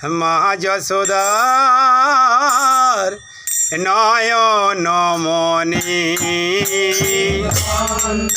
মা যশোদার নয়ন মনি বন্ধ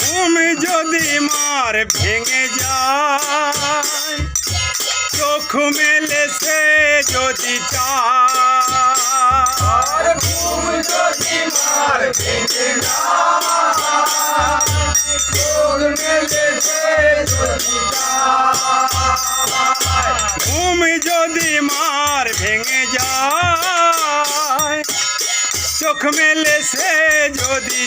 ঘুম যদি মার ভেঙে যায় চোখ মেলে সে যদি চায়। ঘুম চোখ মেলে সে যদি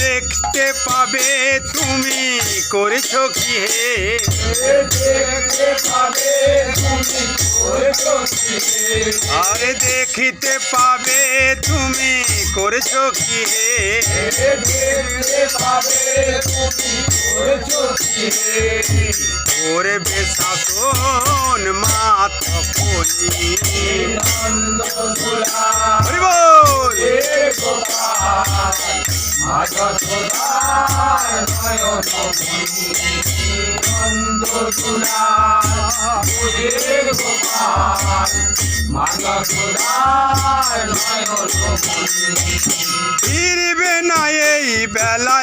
দেখতে পাবে তুমি করেছ কি হে? আরে দেখিতে পাবে তুমি করেছ কি হে? ওরে বেশাসন মাত কলি হরি বল ফিরবে না এই বেলায়া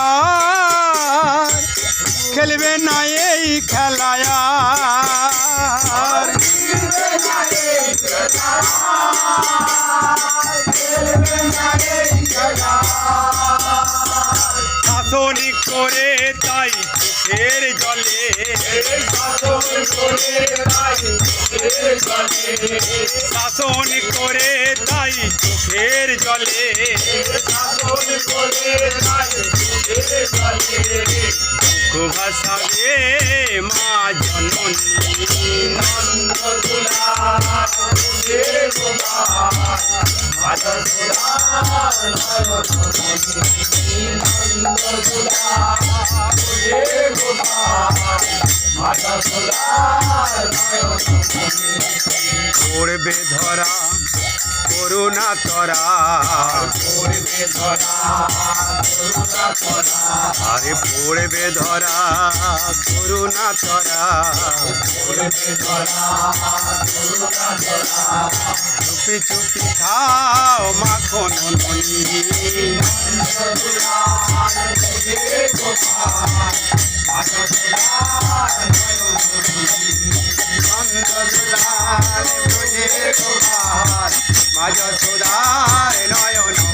বেলায়া খেলবে না এই খেলায়া করে তাই চোখের জলে শাসন করে তাই চোখের জলে। দুঃখ ভাসাবে মা জননী। পড়বে ধরা করুণা তরা। আরে পড়বে ধরা করুণা তরা। চুপি চুপি খাও মাখন ননি নয়ন